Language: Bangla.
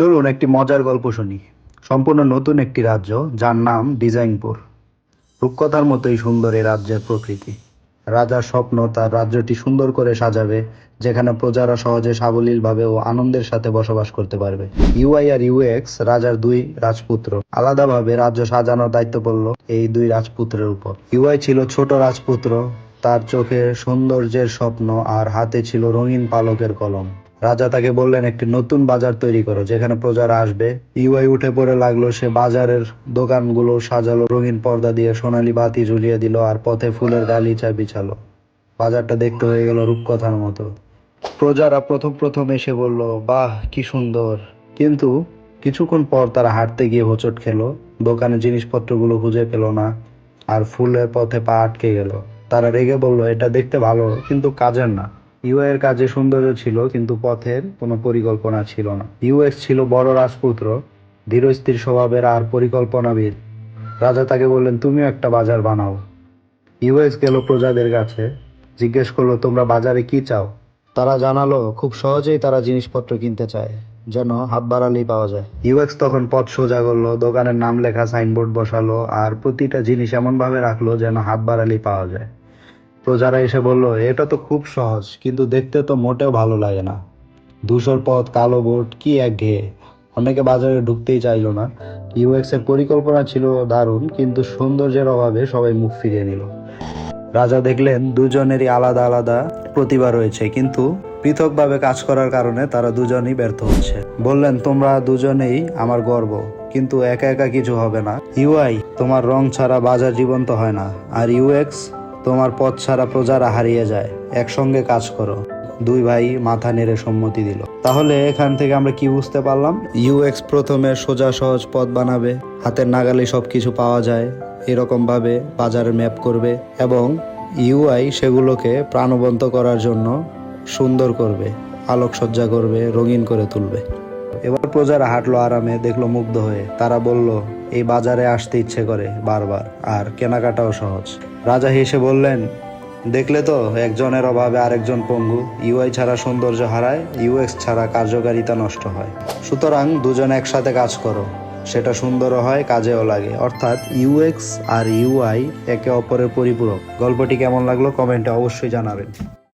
চলুন একটি মজার গল্প শুনি। সম্পূর্ণ নতুন একটি রাজ্য, যার নাম ডিজাইনপুর। রূপকথার মতোই সুন্দর এই রাজ্যের প্রকৃতি। রাজার স্বপ্ন তার রাজ্যটি সুন্দর করে সাজাবে, যেখানে প্রজারা সহজে সাবলীলভাবে ও আনন্দের সাথে বসবাস করতে পারবে। ইউআই আর ইউএক্স রাজার দুই রাজপুত্র। আলাদাভাবে রাজ্য সাজানোর দায়িত্ব পড়ল এই দুই রাজপুত্রের উপর। ইউআই ছিল ছোট রাজপুত্র, তার চোখে সৌন্দর্যের স্বপ্ন আর হাতে ছিল রঙিন পালকের কলম। রাজা তাকে বললেন, একটি নতুন বাজার তৈরি করো, যেখানে প্রজারা আসবে। ইউআই উঠে পড়ে লাগল, সে বাজারের দোকানগুলো সাজালো, রঙিন পর্দা দিয়ে সোনালী বাতি ঝুলিয়ে দিল আর পথে ফুলের গালিচা বিছালো। বাজারটা দেখতে হয়ে গেল রূপকথার মতো। প্রজারা প্রথম প্রথম এসে বলল, বাহ, কি সুন্দর। কিন্তু কিছুক্ষণ পর তারা হাঁটতে গিয়ে হোঁচট খেলো। দোকানে জিনিসপত্রগুলো খুঁজে পেল না আর ফুলের পথে পা আটকে গেল। তারা রেগে বলল, এটা দেখতে ভালো, কিন্তু কাজের না। ইউএর কাজে সৌন্দর্য ছিল, কিন্তু পথের কোনো পরিকল্পনা ছিল না। ইউএস ছিল বড় রাজপুত্র, ধীরস্থির স্বভাবের আর পরিকল্পনাবিদ। রাজা তাকে বললেন, তুমিও একটা বাজার বানাও। ইউএস গেল প্রজাদের কাছে, জিজ্ঞেস করল, তোমরা বাজারে কি চাও? তারা জানালো, খুব সহজেই তারা জিনিসপত্র কিনতে চায়, যেন হাত বাড়ালেই পাওয়া যায়। ইউএক্স তখন পথ সোজা করল, দোকানের নাম লেখা সাইনবোর্ড বসালো, আর প্রতিটা জিনিস এমনভাবে রাখল, যেন হাত বাড়ালেই পাওয়া যায়। প্রজারা এসে বলল, এটা তো খুব সহজ, কিন্তু দেখতে তো মোটেও ভালো লাগে না। ধূসর পথ, কালো বোর্ড কি একঘেয়ে অনেকে বাজারে ঢুকতেই চাইলো না। ইউএক্স এর পরিকল্পনা ছিল দারুণ, কিন্তু সৌন্দর্যের অভাবে সবাই মুখ ফিরিয়ে নিল। রাজা দেখলেন, দুজনেরই আলাদা আলাদা প্রতিভা রয়েছে, কিন্তু পৃথকভাবে কাজ করার কারণে তারা দুজনই ব্যর্থ হচ্ছে। বললেন, তোমরা দুজনেই আমার গর্ব, কিন্তু একা একা কিছু হবে না। ইউআই তোমার রং ছাড়া বাজার জীবন্ত হয় না। আর ইউএক্স তোমার পথ ছাড়া প্রজারা হারিয়ে যায়। একসঙ্গে কাজ করো। দুই ভাই মাথা নেড়ে সম্মতি দিল। তাহলে এখান থেকে আমরা কি বুঝতে পারলাম? ইউএক্স প্রথমে সোজা সহজ পথ বানাবে। হাতের নাগালে সবকিছু পাওয়া যায়। এরকম ভাবে বাজারের ম্যাপ করবে এবং ইউআই সেগুলোকে প্রাণবন্ত করার জন্য সুন্দর করবে, আলোকসজ্জা করবে, রঙিন করে তুলবে। এবার প্রজারা হাঁটলো আরামে, দেখল মুগ্ধ হয়ে। তারা বলল, এই বাজারে আসতে ইচ্ছে করে বারবার, আর কেনাকাটাও সহজ। রাজা হেসে বললেন, দেখলে তো, একজনের অভাবে আরেকজন পঙ্গু। ইউআই ছাড়া সৌন্দর্য হারায়, ইউএক্স ছাড়া কার্যকারিতা নষ্ট হয়। সুতরাং দুজন একসাথে কাজ করো। সেটা সুন্দরও হয়, কাজেও লাগে। অর্থাৎ ইউএক্স আর ইউআই একে অপরের পরিপূরক। গল্পটি কেমন লাগল কমেন্টে অবশ্যই জানাবেন।